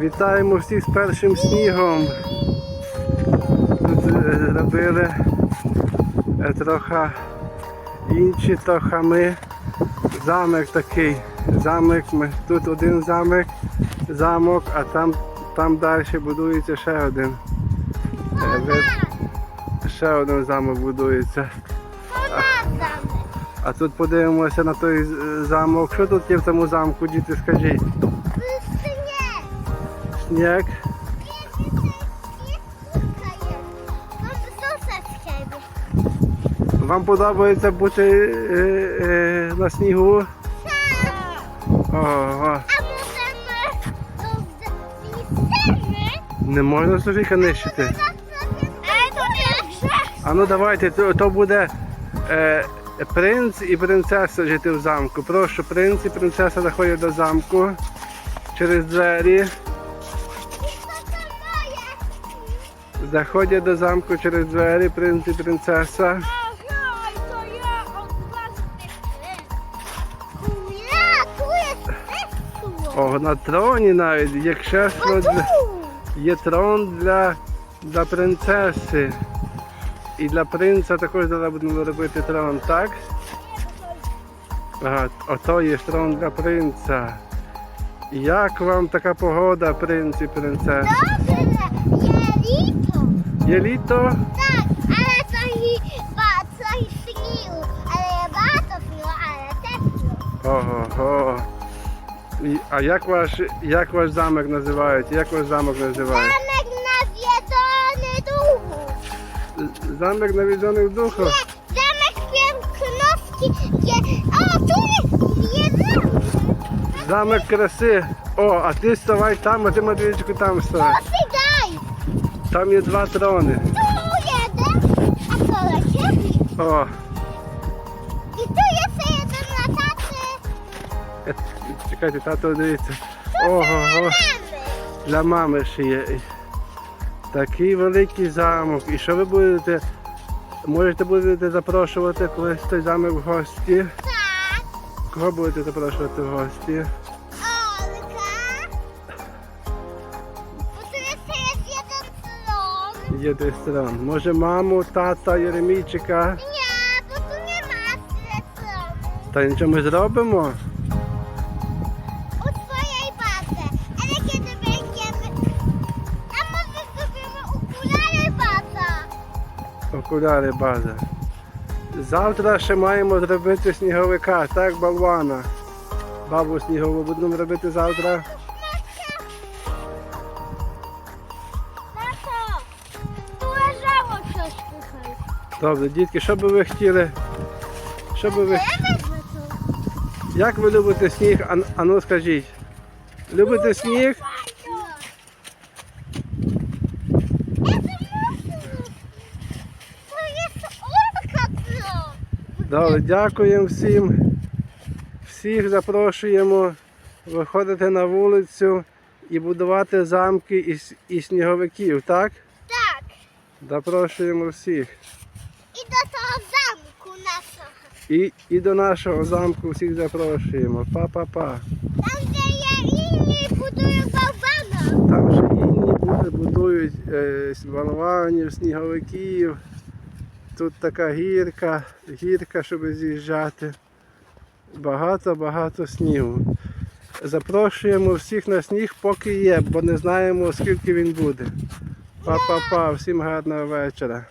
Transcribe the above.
Вітаємо всіх з першим снігом. Тут е, зробили е, трохи інші, трохи ми. Замок такий. Замок, тут один замок, замок, а там, там далі будується ще один. Е, Ще один замок будується. А тут подивимося на той замок. Що тут є в тому замку, діти, скажіть? Сніг. Вам подобається бути е, е, на снігу? Не можна сушіка нищити. А ну давайте, то, то буде е, принц і принцеса жити в замку. Прошу, принц і принцеса заходять до замку через двері. Заходять до замку через двері, принц і принцеса. О, на троні навіть, як для, є трон для, для принцеси. І для принца також зараз будемо робити трон, так? Ага, ото є трон для принца. Як вам така погода, принц і принцеса? Є літо? Так, але трохи ба- трохи снігу, але багато снігу, але тепло. Ого. І- А як ваш, як ваш замок називається? Як ваш замок називається? Замок на в'єдони духу. Замок навідених духом? Замок П'янкновський є. О, тут є замок. Замок краси. О, а ти ставай там, а ти Матвійчику там ставай. Посідай. Там є два трони. Тут є де? А то лечебний. О, І тут є ще один на тати. чекайте, тато дивіться. Ого, для мами ще є. Такий великий замок. І що ви будете? Можете будете запрошувати колись той замок в гості? Так. Кого будете запрошувати в гості? слон. Є десь трон. Може маму, тата, Єремійчика. Ні, тут нема слону. Та нічого ми зробимо? У своєї бази. Але kiedy będziemy... A może zrobimy okulary baza? Окуляри база. Завтра ще маємо зробити сніговика, так, балвана. Бабу снігову будемо робити завтра. Добре, дітки, що би ви хотіли? Що би ви... Як ви любите сніг? А, а ну скажіть. Любите сніг? Добре, дякуємо всім. Всіх запрошуємо виходити на вулицю і будувати замки і, с- і сніговиків, так? Tak. Запрошуємо всіх. I do toho zamku naszego. І, і до нашого замку всіх запрошуємо. Па-па-па. Tam gdzie je inni budują bałwana. Там ще інні буде, будують е, балванів, сніговиків. Тут така гірка, гірка, щоб з'їжджати. Багато-багато снігу. Запрошуємо всіх на сніг, поки є, бо не знаємо, скільки він буде. Па-па-па, всім гарного вечора.